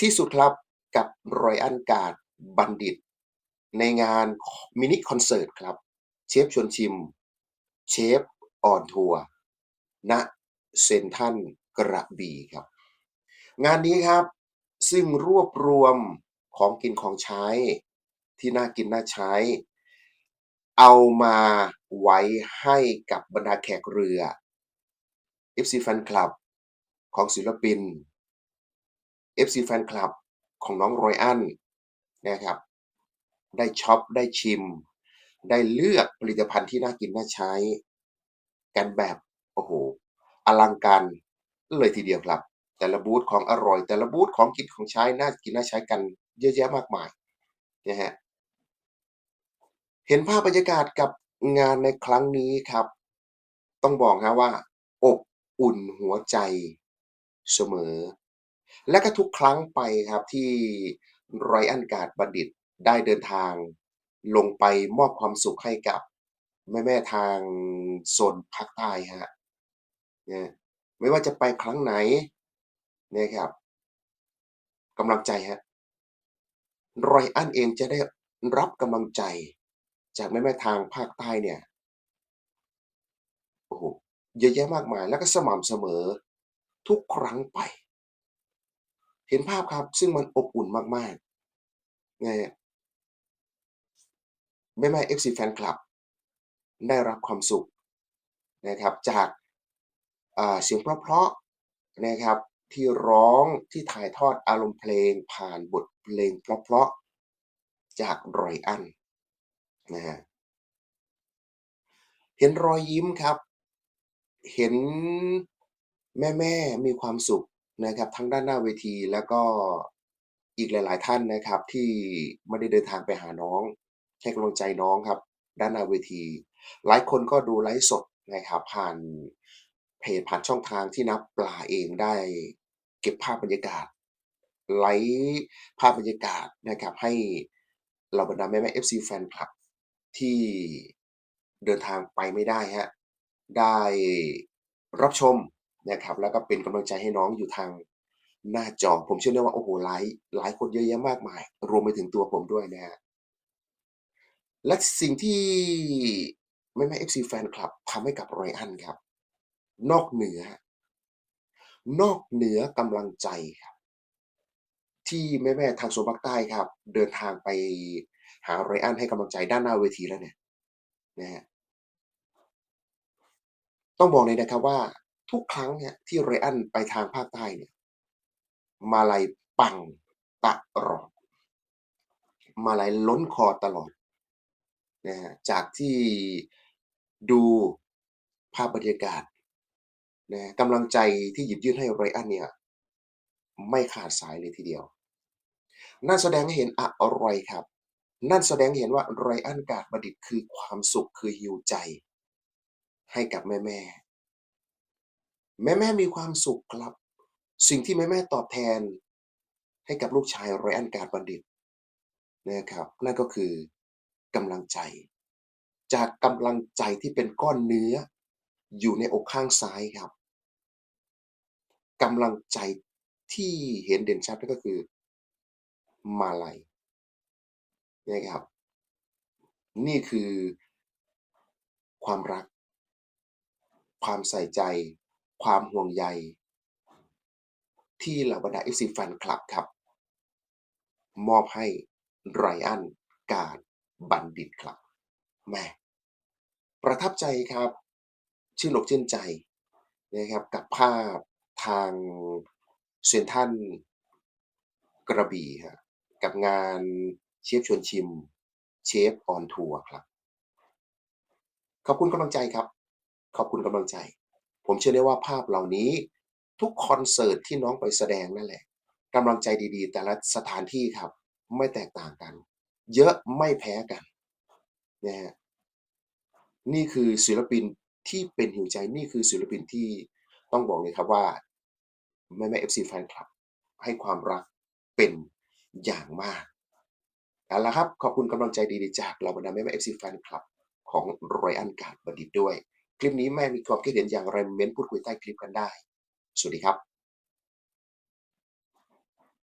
ที่สุดครับกับรอยอันการ์ดบัณฑิต ในงานมินิคอนเสิร์ตครับ เชฟชวนชิม เชฟออนทัวร์ณเซนทันกระบี่ครับ งานนี้ครับซึ่งรวบรวมของกินของใช้ที่น่ากินน่าใช้ เอามาไว้ให้กับบรรดาแขกเรือ FC Fan Club ของศิลปิน FC Fan Club ของน้องรอยอันนะครับ ได้ช็อป ได้ชิม ได้เลือกผลิตภัณฑ์ที่น่ากินน่าใช้ กันแบบ โอ้โห อลังการเลยทีเดียวครับ แต่ละบูธของอร่อย แต่ละบูธของกินของใช้ น่ากินน่าใช้กันเยอะแยะมากมายนะฮะเห็นภาพบรรยากาศกับงานในครั้งนี้ครับ ต้องบอกนะว่า อบอุ่นหัวใจเสมอ และก็ทุกครั้งไปครับที่ไรอันการ์ดบัณฑิตได้เดินทาง ลงไปมอบความสุขให้กับแม่ๆทางโซนภาคใต้ฮะนะไม่ว่าจะไปครั้งไหนนะครับกำลังใจฮะรอยอันเองจะได้รับกำลังใจ จากแม่ๆทางภาคใต้เนี่ยโอ้โหเยอะแยะมากมายแล้วก็สม่ำเสมอทุกครั้งไป เห็นภาพครับ ซึ่งมันอบอุ่นมากๆนะฮะแม่ๆ FC Fan Club ได้รับความสุขนะครับจากเสียงเพราะๆนะครับที่ร้องที่ถ่ายทอดอารมณ์เพลงผ่านบทเพลงเพราะๆจากรอยอันนะฮะเห็นรอยยิ้มครับ เห็นแม่ๆมีความสุข นะครับทั้งด้านหน้าเวทีแล้วก็อีกหลาย ๆ ท่านนะครับ ที่ไม่ได้เดินทางไปหาน้องให้กำลังใจน้องครับ ด้านหน้าเวที หลายคนก็ดูไลฟ์สดนะครับ ผ่านเพจผ่านช่องทางที่นับปลาเองได้เก็บภาพบรรยากาศ ไลฟ์ภาพบรรยากาศนะครับ ให้เหล่าบรรดาแม่ๆ FC Fan Club ที่เดินทางไปไม่ได้ฮะได้รับชม นะครับ แล้วก็เป็นกำลังใจให้น้องอยู่ทางหน้าจอ ผมเชื่อได้ว่าโอ้โฮหลายหลายคนเยอะแยะมากมาย รวมไปถึงตัวผมด้วยนะครับและสิ่งที่แม่ๆ FC Fan Club ทำให้กับไรอันครับ นอกเหนือนอกเหนือกำลังใจครับ ที่แม่ๆทางโซนภาคใต้ครับ เดินทางไปหาไรอันให้กำลังใจด้านหน้าเวทีแล้วเนี่ยนะฮะต้องบอกเลยนะครับว่า ทุกครั้งเนี่ยที่ไรอันไปทางภาคใต้เนี่ย มาลัยปังตลอด มาลัยล้นคอตลอดนะฮะจากที่ดูภาพบรรยากาศนะกำลังใจที่หยิบยื่นให้ไรอันเนี่ยไม่ขาดสายเลยทีเดียว นั่นแสดงให้เห็นอะไรครับ นั่นแสดงให้เห็นว่าไรอันกาดบัณฑิตคือความสุขคือ heal ใจ ให้กับแม่ๆ แม่ๆมีความสุขครับ สิ่งที่แม่ๆตอบแทน ให้กับลูกชายไรอันการบัณฑิตนะครับ นั่นก็คือกำลังใจ จากกำลังใจที่เป็นก้อนเนื้อ อยู่ในอกข้างซ้ายครับกำลังใจที่เห็นเด่นชัดนั่นก็คือ มาลัยนะครับ นี่คือความรัก ความใส่ใจ ความห่วงใย ที่เหล่าบรรดา FC Fan Club ครับ มอบให้ไรอันการบัณฑิตครับแหมประทับใจครับ ชื่นอกชื่นใจนะครับกับภาพทางเซนทรัลกระบี่ครับกับงานเชฟชวนชิม เชฟออนทัวร์ครับ ขอบคุณกำลังใจครับ ขอบคุณกำลังใจ ผมเชื่อได้ว่าภาพเหล่านี้ ทุกคอนเสิร์ตที่น้องไปแสดงนั่นแหละกำลังใจดีๆ แต่ละสถานที่ครับ ไม่แตกต่างกัน เยอะไม่แพ้กันนะฮะนี่คือศิลปินที่เป็น heal ใจนี่คือศิลปินที่ต้องบอกเลยครับว่าแม่ๆ FC Fan Club ให้ความรักเป็นอย่างมากเอาละครับ ขอบคุณกำลังใจดีๆจากเหล่าบรรดาแม่ๆ FC Fan Club ของไรอันการ์ดบัณฑิตด้วย คลิปนี้แม่มีความคิดเห็นอย่างไรเม้นพูดคุยใต้คลิปกันได้ สวัสดีครับ